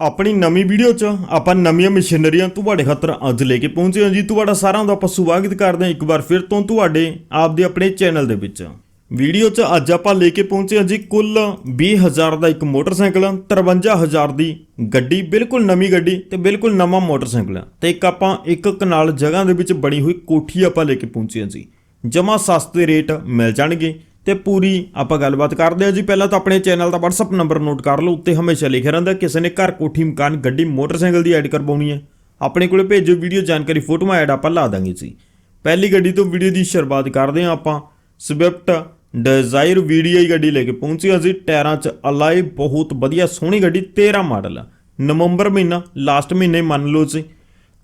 ਆਪਣੀ ਨਵੀਂ ਵੀਡੀਓ 'ਚ ਆਪਾਂ ਨਵੀਆਂ ਮਸ਼ੀਨਰੀਆਂ ਤੁਹਾਡੇ ਖਾਤਰ ਅੱਜ ਲੈ ਕੇ ਪਹੁੰਚੇ ਹਾਂ ਜੀ। ਤੁਹਾਡਾ ਸਾਰਿਆਂ ਦਾ ਆਪਾਂ ਸਵਾਗਤ ਕਰਦੇ ਹਾਂ ਇੱਕ ਵਾਰ ਫਿਰ ਤੋਂ ਤੁਹਾਡੇ ਆਪਦੇ ਆਪਣੇ ਚੈਨਲ ਦੇ ਵਿੱਚ। ਵੀਡੀਓ 'ਚ ਅੱਜ ਆਪਾਂ ਲੈ ਕੇ ਪਹੁੰਚੇ ਹਾਂ ਜੀ ਕੁੱਲ 20000 ਦਾ ਇੱਕ ਮੋਟਰਸਾਈਕਲ 53000 ਦੀ ਗੱਡੀ, ਬਿਲਕੁਲ ਨਵੀਂ ਗੱਡੀ ਤੇ ਬਿਲਕੁਲ ਨਵਾਂ ਮੋਟਰਸਾਈਕਲ। ਤੇ ਇੱਕ ਆਪਾਂ ਇੱਕ ਕਨਾਲ ਜਗ੍ਹਾ ਦੇ ਵਿੱਚ ਬਣੀ ਹੋਈ ਕੋਠੀ ਆਪਾਂ ਲੈ ਕੇ ਪਹੁੰਚੇ ਹਾਂ ਜੀ। ਜਮਾ ਸਸਤੇ ਰੇਟ ਮਿਲ ਜਾਣਗੇ। ਤੇ ਪੂਰੀ ਆਪਾਂ ਗੱਲਬਾਤ ਕਰਦੇ ਹਾਂ ਜੀ। ਪਹਿਲਾਂ ਤਾਂ ਆਪਣੇ ਚੈਨਲ ਦਾ WhatsApp ਨੰਬਰ ਨੋਟ ਕਰ ਲਓ, ਉੱਤੇ ਹਮੇਸ਼ਾ ਲਿਖਿਆ ਰਹਿੰਦਾ ਕਿਸੇ ਨੇ ਘਰ ਕੋਠੀ, ਮਕਾਨ, ਗੱਡੀ, ਮੋਟਰਸਾਈਕਲ ਦੀ ਐਡ ਕਰਵਾਉਣੀ ਹੈ। ਆਪਣੇ ਕੋਲੇ ਭੇਜੋ ਵੀਡੀਓ ਜਾਣਕਾਰੀ, ਫੋਟੋਆਂ ਐਡ ਆਪਾਂ ਲਾ ਦਾਂਗੇ ਜੀ। ਪਹਿਲੀ ਗੱਡੀ ਤੋਂ ਵੀਡੀਓ ਦੀ ਸ਼ੁਰੂਆਤ ਕਰਦੇ ਹਾਂ ਆਪਾਂ। ਸਵਿਫਟ ਡਿਜ਼ਾਇਰ ਵੀਡੀਆਈ ਗੱਡੀ ਲੈ ਕੇ ਪਹੁੰਚੀ ਅਸੀਂ ਟਾਇਰਾਂ 'ਚ ਅਲਾਈ ਬਹੁਤ ਵਧੀਆ ਸੋਹਣੀ ਗੱਡੀ 13 ਮਾਡਲ। ਨਵੰਬਰ ਮਹੀਨਾ ਲਾਸਟ ਮਹੀਨੇ ਮੰਨ ਲਓ ਜੀ।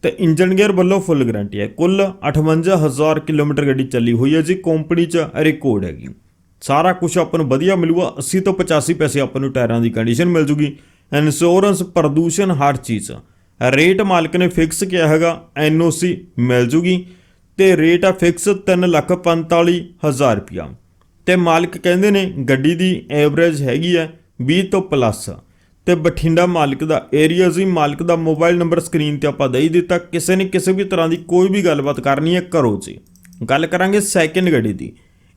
ਤੇ ਇੰਜਨ ਗੇਅਰ ਵੱਲੋਂ ਫੁੱਲ ਗਾਰੰਟੀ ਹੈ। ਕੁੱਲ 58000 ਕਿਲੋਮੀਟਰ ਗੱਡੀ ਚੱਲੀ ਹੋਈ ਹੈ ਜੀ। ਕੰਪਨੀ 'ਚ ਰਿਕਾਰਡ ਹੈਗੀ। ਸਾਰਾ ਕੁਝ ਆਪਾਂ ਨੂੰ ਵਧੀਆ ਮਿਲੂਗਾ 80 ਤੋਂ 85 ਪੈਸੇ ਆਪਾਂ ਨੂੰ ਟਾਇਰਾਂ ਦੀ ਕੰਡੀਸ਼ਨ ਮਿਲ ਜੂਗੀ। ਇੰਸ਼ੋਰੈਂਸ ਪ੍ਰਦੂਸ਼ਣ, ਹਰ ਚੀਜ਼। ਰੇਟ ਮਾਲਕ ਨੇ ਫਿਕਸ ਕਿਹਾ ਹੈਗਾ ਐਨਓਸੀ ਮਿਲ ਜੂਗੀ ਤੇ ਰੇਟ ਆ ਫਿਕਸ 345000 ਰੁਪਿਆ ਤੇ ਮਾਲਕ ਕਹਿੰਦੇ ਨੇ ਗੱਡੀ ਦੀ ਐਵਰੇਜ ਹੈਗੀ ਹੈ 20 ਤੋਂ ਪਲੱਸ ਤੇ ਬਠਿੰਡਾ ਮਾਲਕ ਦਾ ਏਰੀਆ ਜੀ ਮਾਲਕ ਦਾ ਮੋਬਾਈਲ ਨੰਬਰ ਸਕਰੀਨ ਤੇ ਆਪਾਂ ਦੇ ਦਿੱਤਾ। ਕਿਸੇ ਨੇ ਕਿਸੇ ਵੀ ਤਰ੍ਹਾਂ ਦੀ ਕੋਈ ਵੀ ਗੱਲਬਾਤ ਕਰਨੀ ਹੈ ਕਰੋ ਜੀ। ਗੱਲ ਕਰਾਂਗੇ ਸੈਕਿੰਡ ਗੱਡੀ ਦੀ।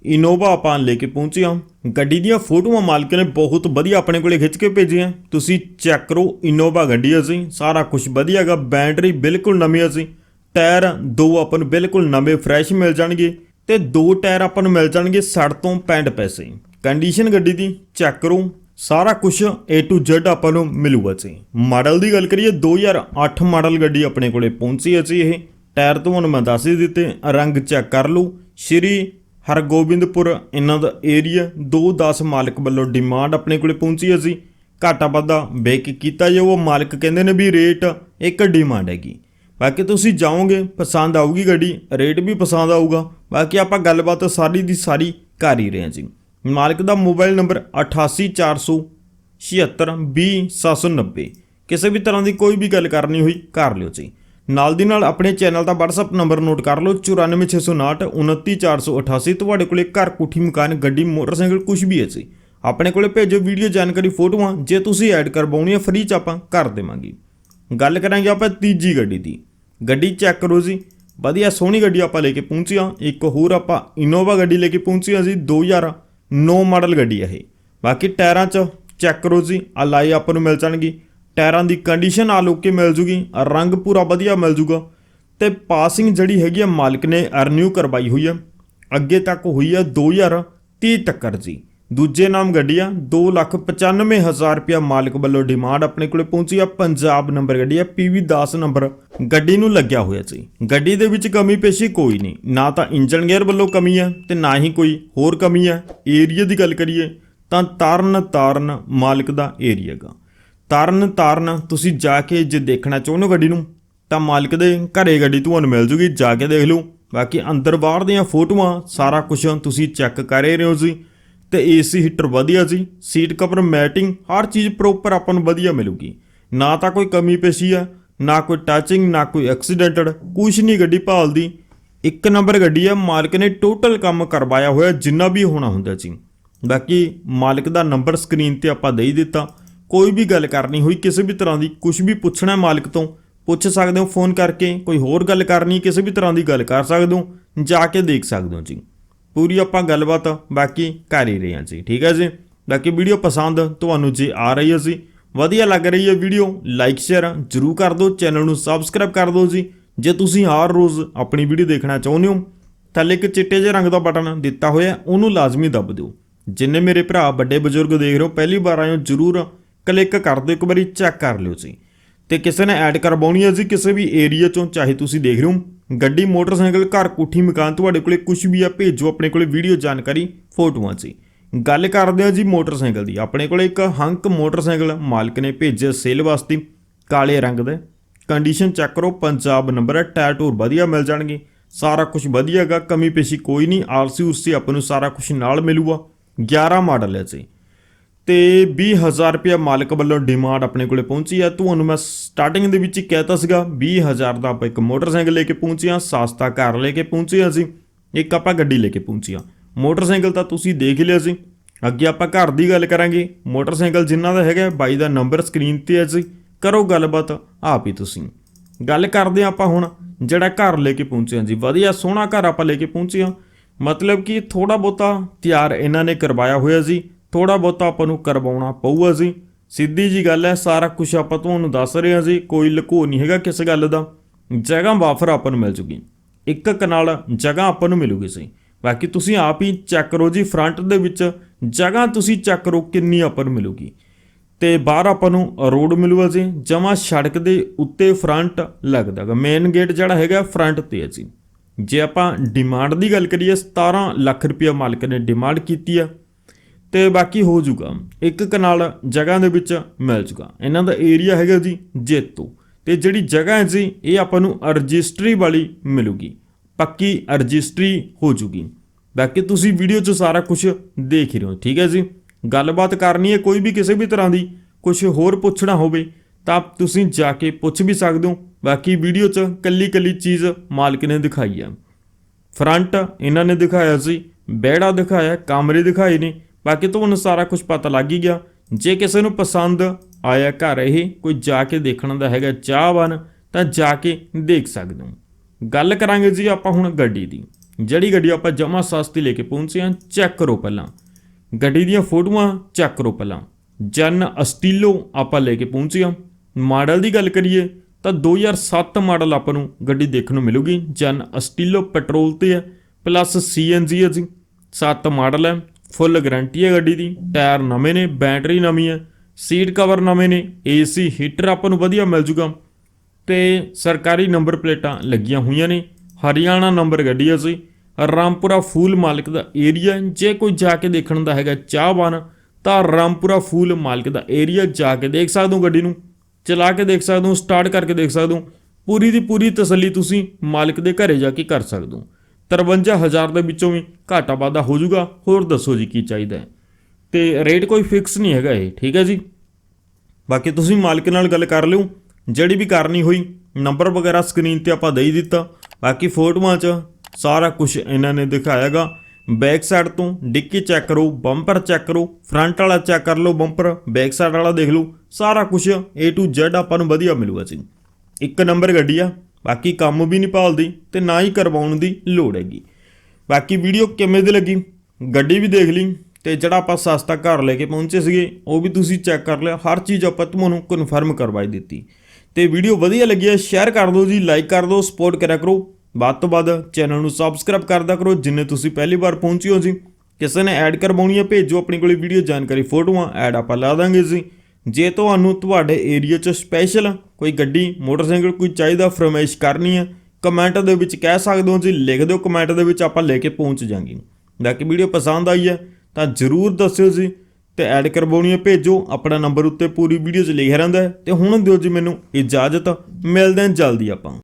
ਇਨੋਵਾ ਆਪਾਂ ਲੈ ਕੇ ਪਹੁੰਚੇ ਹਾਂ। ਗੱਡੀ ਦੀਆਂ ਫੋਟੋਆਂ ਮਾਲਕ ਨੇ ਬਹੁਤ ਵਧੀਆ ਆਪਣੇ ਕੋਲੇ ਖਿੱਚ ਕੇ ਭੇਜੀਆਂ। ਤੁਸੀਂ ਚੈੱਕ ਕਰੋ ਇਨੋਵਾ ਗੱਡੀ ਅਸੀਂ, ਸਾਰਾ ਕੁਝ ਵਧੀਆ ਹੈਗਾ, ਬੈਟਰੀ ਬਿਲਕੁਲ ਨਵੀਂ ਅਸੀਂ। ਟਾਇਰ ਦੋ ਆਪਾਂ ਨੂੰ ਬਿਲਕੁਲ ਨਵੇਂ, ਫਰੈਸ਼ ਮਿਲ ਜਾਣਗੇ ਤੇ ਦੋ ਟਾਇਰ ਆਪਾਂ ਨੂੰ ਮਿਲ ਜਾਣਗੇ 60 ਤੋਂ 65 ਪੈਸੇ। ਕੰਡੀਸ਼ਨ ਗੱਡੀ ਦੀ ਚੈੱਕ ਕਰੋ, ਸਾਰਾ ਕੁਝ A to Z ਆਪਾਂ ਨੂੰ ਮਿਲੂਗਾ ਜੀ ਮਾਡਲ ਦੀ ਗੱਲ ਕਰੀਏ 2008 ਮਾਡਲ ਗੱਡੀ ਆਪਣੇ ਕੋਲੇ ਪਹੁੰਚੀ ਹੈ ਜੀ ਇਹ। ਟਾਇਰ ਤੁਹਾਨੂੰ ਮੈਂ ਦੱਸ ਹੀ ਦਿੱਤੇ, ਰੰਗ ਚੈੱਕ ਕਰ ਲਓ। ਸ਼੍ਰੀ ਹਰਗੋਬਿੰਦਪੁਰ, ਇਹਨਾਂ ਦਾ ਏਰੀਆ 210 ਮਾਲਕ ਵੱਲੋਂ ਡਿਮਾਂਡ ਆਪਣੇ ਕੋਲੇ ਪਹੁੰਚੀ ਹੈ ਜੀ। ਘਾਟਾ ਵਾਧਾ ਬੇਕ ਕੀਤਾ ਜੇ, ਉਹ ਮਾਲਕ ਕਹਿੰਦੇ ਨੇ ਵੀ ਰੇਟ ਇੱਕ ਡਿਮਾਂਡ ਹੈਗੀ। ਬਾਕੀ ਤੁਸੀਂ ਜਾਓਗੇ, ਪਸੰਦ ਆਊਗੀ ਗੱਡੀ ਰੇਟ ਵੀ ਪਸੰਦ ਆਊਗਾ। ਬਾਕੀ ਆਪਾਂ ਗੱਲਬਾਤ ਸਾਰੀ ਦੀ ਸਾਰੀ ਕਰ ਹੀ ਰਹੇ ਹਾਂ ਜੀ। ਮਾਲਕ ਦਾ ਮੋਬਾਈਲ ਨੰਬਰ 8840720790 ਕਿਸੇ ਵੀ ਤਰ੍ਹਾਂ ਦੀ ਕੋਈ ਵੀ ਗੱਲ ਕਰਨੀ ਹੋਈ, ਕਰ ਲਿਓ ਜੀ। ਨਾਲ ਦੀ ਨਾਲ ਆਪਣੇ ਚੈਨਲ ਦਾ WhatsApp ਨੰਬਰ ਨੋਟ ਕਰ ਲਓ 94659 29488 ਤੁਹਾਡੇ ਕੋਲੇ ਘਰ, ਕੋਠੀ, ਮਕਾਨ, ਗੱਡੀ, ਮੋਟਰਸਾਈਕਲ ਕੁਝ ਵੀ ਹੈ ਜੀ। ਆਪਣੇ ਕੋਲੇ ਭੇਜੋ ਵੀਡੀਓ ਜਾਣਕਾਰੀ, ਫੋਟੋਆਂ। ਜੇ ਤੁਸੀਂ ਐਡ ਕਰਵਾਉਣੀ ਹੈ ਫ੍ਰੀ ਚ ਆਪਾਂ ਕਰ ਦੇਵਾਂਗੇ। ਗੱਲ ਕਰਾਂਗੇ ਆਪਾਂ ਤੀਜੀ ਗੱਡੀ ਦੀ। ਗੱਡੀ ਚੈੱਕ ਕਰੋ ਜੀ। ਵਧੀਆ ਸੋਹਣੀ ਗੱਡੀ ਆਪਾਂ ਲੈ ਕੇ ਪਹੁੰਚੇ ਇੱਕ ਹੋਰ ਆਪਾਂ ਇਨੋਵਾ ਗੱਡੀ ਲੈ ਕੇ ਪਹੁੰਚੇ ਹਾਂ ਜੀ 2009 ਮਾਡਲ ਗੱਡੀ ਹੈ ਇਹ। ਬਾਕੀ ਟਾਇਰਾਂ 'ਚ ਚੈੱਕ ਕਰੋ ਜੀ। ਅਲਾਈ ਆਪਾਂ ਨੂੰ ਮਿਲ ਜਾਣਗੀ। ਟਾਇਰਾਂ ਦੀ ਕੰਡੀਸ਼ਨ ਆ ਲੋਕੇ ਮਿਲ ਜੂਗੀ, ਰੰਗ ਪੂਰਾ ਵਧੀਆ ਮਿਲ ਜੂਗਾ। ਤੇ ਪਾਸਿੰਗ ਜਿਹੜੀ ਹੈਗੀ ਆ, ਮਾਲਕ ਨੇ ਅਰਨਿਊ ਕਰਵਾਈ ਹੋਈ ਆ। ਅੱਗੇ ਤੱਕ ਹੋਈ ਆ 2030 ਤੱਕਰ ਜੀ। ਦੂਜੇ ਨਾਮ ਗੱਡੀ ਆ 295000 ਰੁਪਿਆ ਮਾਲਕ ਵੱਲੋਂ ਡਿਮਾਂਡ ਆਪਣੇ ਕੋਲੇ ਪਹੁੰਚੀ ਆ। ਪੰਜਾਬ ਨੰਬਰ ਗੱਡੀ ਆ PV 10 ਨੰਬਰ। ਗੱਡੀ ਨੂੰ ਲੱਗਿਆ ਹੋਇਆ ਸੀ। ਗੱਡੀ ਦੇ ਵਿੱਚ ਕਮੀ ਪੇਸ਼ੀ ਕੋਈ ਨਹੀਂ। ਨਾ ਤਾਂ ਇੰਜਨ ਗੇਅਰ ਵੱਲੋਂ ਕਮੀ ਆ ਤੇ ਨਾ ਹੀ ਕੋਈ ਹੋਰ ਕਮੀ ਆ। ਏਰੀਆ ਦੀ ਗੱਲ ਕਰੀਏ, ਤਾਂ ਤਾਰਨ ਤਾਰਨ ਮਾਲਕ ਦਾ ਏਰੀਆ ਗਾ। ਤਰਨ ਤਾਰਨ ਤੁਸੀਂ ਜਾ ਕੇ ਜੇ ਦੇਖਣਾ ਚਾਹੁੰਦੇ ਹੋ ਗੱਡੀ ਨੂੰ, ਤਾਂ ਮਾਲਕ ਦੇ ਘਰੇ ਗੱਡੀ ਤੁਹਾਨੂੰ ਮਿਲ ਜੂਗੀ, ਜਾ ਕੇ ਦੇਖ ਲਓ। ਬਾਕੀ ਅੰਦਰ ਬਾਹਰ ਦੀਆਂ ਫੋਟੋਆਂ, ਸਾਰਾ ਕੁਝ ਤੁਸੀਂ ਚੈੱਕ ਕਰ ਰਹੇ ਹੋ ਜੀ। ਤੇ ਏਸੀ ਹੀਟਰ ਵਧੀਆ ਜੀ, ਸੀਟ ਕਵਰ ਮੈਟਿੰਗ, ਹਰ ਚੀਜ਼ ਪ੍ਰੋਪਰ ਆਪਾਂ ਨੂੰ ਵਧੀਆ ਮਿਲੂਗੀ। ਨਾ ਤਾਂ ਕੋਈ ਕਮੀ ਪੇਸ਼ੀ ਆ, ਨਾ ਕੋਈ ਟੱਚਿੰਗ ਨਾ ਕੋਈ ਐਕਸੀਡੈਂਟਡ ਕੁਝ ਨਹੀਂ ਗੱਡੀ ਭਾਲਦੀ। ਇੱਕ ਨੰਬਰ ਗੱਡੀ ਆ, ਮਾਲਕ ਨੇ ਟੋਟਲ ਕੰਮ ਕਰਵਾਇਆ ਹੋਇਆ ਜਿੰਨਾ ਵੀ ਹੋਣਾ ਹੁੰਦਾ ਜੀ। ਬਾਕੀ ਮਾਲਕ ਦਾ ਨੰਬਰ ਸਕਰੀਨ ਤੇ ਆਪਾਂ ਦੇ ਹੀ ਦਿੱਤਾ। ਕੋਈ ਵੀ ਗੱਲ ਕਰਨੀ ਹੋਈ, ਕਿਸੇ ਵੀ ਤਰ੍ਹਾਂ ਦੀ ਕੁਝ ਵੀ ਪੁੱਛਣਾ ਮਾਲਕ ਤੋਂ, ਪੁੱਛ ਸਕਦੇ ਹੋ, ਫੋਨ ਕਰਕੇ, ਕੋਈ ਹੋਰ ਗੱਲ ਕਰਨੀ, ਕਿਸੇ ਵੀ ਤਰ੍ਹਾਂ ਦੀ ਗੱਲ ਕਰ ਸਕਦੇ ਹੋ, ਜਾ ਕੇ ਦੇਖ ਸਕਦੇ ਹੋ ਜੀ। ਪੂਰੀ ਆਪਾਂ ਗੱਲਬਾਤ ਬਾਕੀ ਕਰ ਹੀ ਰਹੇ ਹਾਂ ਜੀ, ਠੀਕ ਹੈ ਜੀ? ਬਾਕੀ ਵੀਡੀਓ ਪਸੰਦ ਤੁਹਾਨੂੰ ਜੇ ਆ ਰਹੀ ਹੈ ਜੀ। ਵਧੀਆ ਲੱਗ ਰਹੀ ਹੈ ਵੀਡੀਓ ਲਾਈਕ ਸ਼ੇਅਰ ਜਰੂਰ ਕਰ ਦਿਓ, ਚੈਨਲ ਨੂੰ ਸਬਸਕ੍ਰਾਈਬ ਕਰ ਦਿਓ ਜੀ। ਜੇ ਤੁਸੀਂ ਹਰ ਰੋਜ਼ ਆਪਣੀ ਵੀਡੀਓ ਦੇਖਣਾ ਚਾਹੁੰਦੇ ਹੋ, ਥੱਲੇ ਇੱਕ ਚਿੱਟੇ ਜਿਹੇ ਰੰਗ ਦਾ ਬਟਨ ਦਿੱਤਾ ਹੋਇਆ ਉਹਨੂੰ ਲਾਜ਼ਮੀ ਦੱਬ ਦਿਓ। ਜਿੰਨੇ ਮੇਰੇ ਭਰਾ ਵੱਡੇ ਬਜ਼ੁਰਗ ਦੇਖ ਰਹੇ ਹੋ, ਪਹਿਲੀ ਵਾਰ ਆਏ ਹੋ, ਜਰੂਰ ਕਲਿੱਕ ਕਰ ਦਿਓ, ਇੱਕ ਵਾਰੀ ਚੈੱਕ ਕਰ ਲਿਓ ਜੀ। ਤੇ ਕਿਸੇ ਨੇ ਐਡ ਕਰਵਾਉਣੀ ਹੈ ਜੀ, ਕਿਸੇ ਵੀ ਏਰੀਆ ਚੋਂ, ਚਾਹੇ ਤੁਸੀਂ ਦੇਖ ਰਹੇ ਹੋ, ਗੱਡੀ, ਮੋਟਰਸਾਈਕਲ, ਘਰ, ਕੋਠੀ, ਮਕਾਨ, ਤੁਹਾਡੇ ਕੋਲੇ ਕੁਝ ਵੀ ਆ, ਭੇਜੋ ਆਪਣੇ ਕੋਲੇ ਵੀਡੀਓ ਜਾਣਕਾਰੀ, ਫੋਟੋਆਂ ਜੀ। ਗੱਲ ਕਰਦੇ ਹਾਂ ਜੀ ਮੋਟਰਸਾਈਕਲ ਦੀ। ਆਪਣੇ ਕੋਲੇ ਇੱਕ ਹੰਕ ਮੋਟਰਸਾਈਕਲ ਮਾਲਕ ਨੇ ਭੇਜਿਆ ਸੇਲ ਵਾਸਤੇ, ਕਾਲੇ ਰੰਗ ਦੇ। ਕੰਡੀਸ਼ਨ ਚੈੱਕ ਕਰੋ, ਪੰਜਾਬ ਨੰਬਰ ਹੈ, ਟਾਇਰ ਟੂਰ ਵਧੀਆ ਮਿਲ ਜਾਣਗੇ। ਸਾਰਾ ਕੁਝ ਵਧੀਆ ਹੈਗਾ, ਕਮੀ ਪੇਸ਼ੀ ਕੋਈ ਨਹੀਂ ਆਰਸੀ ਉਰਸੀ ਆਪਾਂ ਨੂੰ ਸਾਰਾ ਕੁਝ ਨਾਲ ਮਿਲੂਗਾ। 11 ਮਾਡਲ ਹੈ ਜੀ। ਤੇ 20000 ਰੁਪਇਆ ਮਾਲਕ ਵੱਲੋਂ ਡਿਮਾਂਡ ਆਪਣੇ ਕੋਲੇ ਪਹੁੰਚੀ ਆ। ਤੁਹਾਨੂੰ ਮੈਂ ਸਟਾਰਟਿੰਗ ਦੇ ਵਿੱਚ ਹੀ ਕਹਿਤਾ ਸੀਗਾ 20000 ਦਾ ਆਪਾਂ ਇੱਕ ਮੋਟਰਸਾਈਕਲ ਲੈ ਕੇ ਪਹੁੰਚੇ ਆ, ਸਸਤਾ ਘਰ ਲੈ ਕੇ ਪਹੁੰਚੇ ਆ ਅਸੀਂ, ਇੱਕ ਆਪਾਂ ਗੱਡੀ ਲੈ ਕੇ ਪਹੁੰਚੇ ਆ। ਮੋਟਰਸਾਈਕਲ ਤਾਂ ਤੁਸੀਂ ਦੇਖ ਲਿਆ ਸੀ। ਅੱਗੇ ਆਪਾਂ ਘਰ ਦੀ ਗੱਲ ਕਰਾਂਗੇ। ਮੋਟਰਸਾਈਕਲ ਜਿਨ੍ਹਾਂ ਦਾ ਹੈਗਾ, ਬਾਈ ਦਾ ਨੰਬਰ ਸਕਰੀਨ ਤੇ ਹੈ ਜੀ। ਕਰੋ ਗੱਲਬਾਤ ਆਪ ਹੀ ਤੁਸੀਂ। ਗੱਲ ਕਰਦੇ ਹਾਂ ਆਪਾਂ ਹੁਣ, ਜਿਹੜਾ ਘਰ ਲੈ ਕੇ ਪਹੁੰਚੇ ਹਾਂ ਜੀ। ਵਧੀਆ ਸੋਹਣਾ ਘਰ ਆਪਾਂ ਲੈ ਕੇ ਪਹੁੰਚੇ ਹਾਂ ਮਤਲਬ ਕਿ ਥੋੜਾ ਬਹੁਤਾ ਤਿਆਰ ਇਹਨਾਂ ਨੇ ਕਰਵਾਇਆ ਹੋਇਆ ਜੀ। ਥੋੜਾ ਬਹੁਤਾ ਆਪਾਂ ਨੂੰ ਕਰਵਾਉਣਾ ਪਊਗਾ ਜੀ। ਸਿੱਧੀ ਜੀ ਗੱਲ ਹੈ, ਸਾਰਾ ਕੁਝ ਆਪਾਂ ਤੁਹਾਨੂੰ ਦੱਸ ਰਹੇ ਹਾਂ ਜੀ, ਕੋਈ ਲੁਕੋ ਨਹੀਂ ਹੈਗਾ ਕਿਸ ਗੱਲ ਦਾ। ਜਗ੍ਹਾ ਵਾਫਰ ਆਪਾਂ ਨੂੰ ਮਿਲ ਜੂਗੀ। ਇੱਕ ਕਨਾਲ ਜਗ੍ਹਾ ਆਪਾਂ ਨੂੰ ਮਿਲੂਗੀ ਸੀ ਬਾਕੀ ਤੁਸੀਂ ਆਪ ਹੀ ਚੈੱਕ ਕਰੋ ਜੀ, ਫਰੰਟ ਦੇ ਵਿੱਚ ਜਗ੍ਹਾ ਤੁਸੀਂ ਚੈੱਕ ਕਰੋ ਕਿੰਨੀ ਆਪਾਂ ਨੂੰ ਮਿਲੂਗੀ। ਤੇ ਬਾਹਰ ਆਪਾਂ ਨੂੰ ਰੋਡ ਮਿਲੂਗਾ ਜੀ ਜਮਾ ਸੜਕ ਦੇ ਉੱਤੇ ਫਰੰਟ ਲੱਗਦਾਗਾ ਮੇਨ ਗੇਟ ਜਿਹੜਾ ਹੈਗਾ ਫਰੰਟ ਤੇ ਹੈ ਜੀ। ਜੇ ਆਪਾਂ ਡਿਮਾਂਡ ਦੀ ਗੱਲ ਕਰੀਏ 17 ਲੱਖ ਰੁਪਇਆ ਮਾਲਕ ਨੇ ਡਿਮਾਂਡ ਕੀਤੀ ਆ। ਤੇ ਬਾਕੀ ਹੋ ਜੂਗਾ ਇੱਕ ਕਨਾਲ ਜਗ੍ਹਾ ਦੇ ਵਿੱਚ ਮਿਲ ਜੂਗਾ ਇਹਨਾਂ ਦਾ ਏਰੀਆ ਹੈਗਾ ਜੀ ਜੇਤੂ। ਤੇ ਜਿਹੜੀ ਜਗ੍ਹਾ ਹੈ ਜੀ, ਇਹ ਆਪਾਂ ਨੂੰ ਰਜਿਸਟਰੀ ਵਾਲੀ ਮਿਲੂਗੀ। ਪੱਕੀ ਰਜਿਸਟਰੀ ਹੋ ਜੂਗੀ ਬਾਕੀ ਤੁਸੀਂ ਵੀਡੀਓ 'ਚ ਸਾਰਾ ਕੁਝ ਦੇਖ ਹੀ ਰਹੇ ਹੋ, ਠੀਕ ਹੈ ਜੀ? ਗੱਲਬਾਤ ਕਰਨੀ ਹੈ ਕੋਈ ਵੀ ਕਿਸੇ ਵੀ ਤਰ੍ਹਾਂ ਦੀ ਕੁਝ ਹੋਰ ਪੁੱਛਣਾ ਹੋਵੇ, ਤਾਂ ਤੁਸੀਂ ਜਾ ਕੇ ਪੁੱਛ ਵੀ ਸਕਦੇ ਹੋ। ਬਾਕੀ ਵੀਡੀਓ 'ਚ ਕੱਲੀ ਕੱਲੀ ਚੀਜ਼ ਮਾਲਕ ਨੇ ਦਿਖਾਈ ਆ ਫਰੰਟ ਇਹਨਾਂ ਨੇ ਦਿਖਾਇਆ ਸੀ ਬੈੜਾ ਦਿਖਾਇਆ, ਕਮਰੇ ਦਿਖਾਏ ਨੇ ਬਾਕੀ ਤੁਹਾਨੂੰ ਸਾਰਾ ਕੁਝ ਪਤਾ ਲੱਗ ਹੀ ਗਿਆ। ਜੇ ਕਿਸੇ ਨੂੰ ਪਸੰਦ ਆਇਆ ਘਰ ਇਹ, ਕੋਈ ਜਾ ਕੇ ਦੇਖਣ ਦਾ ਹੈਗਾ ਚਾਹਵਾਨ, ਤਾਂ ਜਾ ਕੇ ਦੇਖ ਸਕਦੇ ਹੋ। ਗੱਲ ਕਰਾਂਗੇ ਜੀ ਆਪਾਂ ਹੁਣ ਗੱਡੀ ਦੀ। ਜਿਹੜੀ ਗੱਡੀ ਆਪਾਂ ਜਮਾ ਸਸਤੀ ਲੈ ਕੇ ਪਹੁੰਚੇ ਹਾਂ, ਚੈੱਕ ਕਰੋ ਪਹਿਲਾਂ। ਗੱਡੀ ਦੀਆਂ ਫੋਟੋਆਂ ਚੈੱਕ ਕਰੋ ਪਹਿਲਾਂ। ਜਨ ਅਸਟੀਲੋ ਆਪਾਂ ਲੈ ਕੇ ਪਹੁੰਚੇ ਹਾਂ। ਮਾਡਲ ਦੀ ਗੱਲ ਕਰੀਏ, ਤਾਂ 2007 ਮਾਡਲ ਆਪਾਂ ਨੂੰ ਗੱਡੀ ਦੇਖਣ ਨੂੰ ਮਿਲੂਗੀ। ਜਨ ਅਸਟੀਲੋ ਪੈਟਰੋਲ ਤੇ ਹੈ, ਪਲੱਸ ਸੀਐਨਜੀ ਹੈ ਜੀ। 7 ਮਾਡਲ ਹੈ ਫੁੱਲ ਗਾਰੰਟੀ ਹੈ ਗੱਡੀ ਦੀ, ਟਾਇਰ ਨਵੇਂ ਨੇ, ਬੈਟਰੀ ਨਵੀਂ ਹੈ, ਸੀਟ ਕਵਰ ਨਵੇਂ ਨੇ ਏਸੀ ਹੀਟਰ ਆਪਾਂ ਨੂੰ ਵਧੀਆ ਮਿਲ ਜੂਗਾ। ਤੇ ਸਰਕਾਰੀ ਨੰਬਰ ਪਲੇਟਾਂ ਲੱਗੀਆਂ ਹੋਈਆਂ ਨੇ, ਹਰਿਆਣਾ ਨੰਬਰ ਗੱਡੀ ਹੈ ਸੀ ਰਾਮਪੁਰਾ ਫੂਲ ਮਾਲਕ ਦਾ ਏਰੀਆ ਜੇ ਕੋਈ ਜਾ ਕੇ ਦੇਖਣ ਦਾ ਹੈਗਾ ਚਾਹਵਾਨ, ਤਾਂ ਰਾਮਪੁਰਾ ਫੂਲ ਮਾਲਕ ਦਾ ਏਰੀਆ ਜਾ ਕੇ ਦੇਖ ਸਕਦੇ ਹੋ ਗੱਡੀ ਨੂੰ, ਚਲਾ ਕੇ ਦੇਖ ਸਕਦੇ ਹੋ ਸਟਾਰਟ ਕਰਕੇ ਦੇਖ ਸਕਦੇ ਹੋ, ਪੂਰੀ ਦੀ ਪੂਰੀ ਤਸੱਲੀ ਤੁਸੀਂ ਮਾਲਕ ਦੇ ਘਰੇ ਜਾ ਕੇ ਕਰ ਸਕਦੇ ਹੋ। 53000 ਦੇ ਵਿੱਚੋਂ ਵੀ ਘਾਟਾ ਵਾਧਾ ਹੋ ਜਾਊਗਾ। ਹੋਰ ਦੱਸੋ ਜੀ, ਕੀ ਚਾਹੀਦਾ ਹੈ? ਤੇ ਰੇਟ ਕੋਈ ਫਿਕਸ ਨਹੀਂ ਹੈਗਾ ਇਹ, ਠੀਕ ਹੈ ਜੀ? ਬਾਕੀ ਤੁਸੀਂ ਮਾਲਕ ਨਾਲ ਗੱਲ ਕਰ ਲਿਓ। ਜਿਹੜੀ ਵੀ ਕਰਨੀ ਹੋਈ ਨੰਬਰ ਵਗੈਰਾ ਸਕਰੀਨ ਤੇ ਆਪਾਂ ਦੇ ਹੀ ਦਿੱਤਾ। ਬਾਕੀ ਫੋਟੋਆਂ 'ਚ ਸਾਰਾ ਕੁਝ ਇਹਨਾਂ ਨੇ ਦਿਖਾਇਆਗਾ। ਬੈਕ ਸਾਈਡ ਤੋਂ ਡਿੱਕੀ ਚੈੱਕ ਕਰੋ ਬੰਪਰ ਚੈੱਕ ਕਰੋ ਫਰੰਟ ਵਾਲਾ ਚੈੱਕ ਕਰ ਲਓ ਬੰਪਰ ਬੈਕ ਸਾਈਡ ਵਾਲਾ ਦੇਖ ਲਓ। ਸਾਰਾ ਕੁਝ A to Z ਆਪਾਂ ਨੂੰ ਵਧੀਆ ਮਿਲੂਗਾ ਜੀ। ਇੱਕ ਨੰਬਰ ਗੱਡੀ ਆ। ਬਾਕੀ ਕੰਮ ਵੀ ਨਹੀਂ ਭਾਲਦੀ ਤੇ ਨਾ ਹੀ ਕਰਵਾਉਣ ਦੀ ਲੋੜ ਹੈਗੀ। ਬਾਕੀ ਵੀਡੀਓ ਕਿਵੇਂ ਦੀ ਲੱਗੀ? ਗੱਡੀ ਵੀ ਦੇਖ ਲਈ ਤੇ ਜਿਹੜਾ ਆਪਾਂ ਸਸਤਾ ਘਰ ਲੈ ਕੇ ਪਹੁੰਚੇ ਸੀਗੇ, ਉਹ ਵੀ ਤੁਸੀਂ ਚੈੱਕ ਕਰ ਲਿਆ। ਹਰ ਚੀਜ਼ ਆਪਾਂ ਤੁਹਾਨੂੰ ਕਨਫਰਮ ਕਰਵਾਈ ਦਿੱਤੀ। ਤੇ ਵੀਡੀਓ ਵਧੀਆ ਲੱਗੀ ਹੈ ਸ਼ੇਅਰ ਕਰ ਦਿਓ ਜੀ ਲਾਈਕ ਕਰ ਦਿਓ ਸਪੋਰਟ ਕਰਿਆ ਕਰੋ। ਵੱਧ ਤੋਂ ਵੱਧ ਚੈਨਲ ਨੂੰ ਸਬਸਕ੍ਰਾਈਬ ਕਰਦਾ ਕਰੋ, ਜਿੰਨੇ ਤੁਸੀਂ ਪਹਿਲੀ ਵਾਰ ਪਹੁੰਚੇ ਹੋ ਜੀ। ਕਿਸੇ ਨੇ ਐਡ ਕਰਵਾਉਣੀ ਹੈ, ਭੇਜੋ, ਆਪਣੀ ਕੋਲੇ ਵੀਡੀਓ ਜਾਣਕਾਰੀ, ਫੋਟੋਆਂ ਐਡ ਆਪਾਂ ਲਾ ਦਾਂਗੇ ਜੀ। ਜੇ ਤੁਹਾਨੂੰ ਤੁਹਾਡੇ ਏਰੀਆ 'ਚ ਸਪੈਸ਼ਲ ਕੋਈ ਗੱਡੀ, ਮੋਟਰਸਾਈਕਲ ਕੋਈ ਚਾਹੀਦਾ ਫਰਮਾਇਸ਼ ਕਰਨੀ ਹੈ ਕਮੈਂਟ ਦੇ ਵਿੱਚ ਕਹਿ ਸਕਦੇ ਹੋ ਜੀ, ਲਿਖ ਦਿਓ ਕਮੈਂਟ ਦੇ ਵਿੱਚ ਆਪਾਂ ਲੈ ਕੇ ਪਹੁੰਚ ਜਾਾਂਗੇ। ਬਾਕੀ ਵੀਡੀਓ ਪਸੰਦ ਆਈ ਹੈ ਤਾਂ ਜਰੂਰ ਦੱਸਿਓ ਜੀ ਤੇ ਐਡ ਕਰਵਾਉਣੀ ਹੈ, ਭੇਜੋ। ਆਪਣਾ ਨੰਬਰ ਉੱਤੇ ਪੂਰੀ ਵੀਡੀਓ 'ਚ ਲਿਖਿਆ ਰਹਿੰਦਾ ਹੈ ਤੇ ਹੁਣ ਦਿਓ ਜੀ ਮੈਨੂੰ ਇਜਾਜ਼ਤ। ਮਿਲਦੇ ਹਾਂ ਜਲਦੀ ਆਪਾਂ।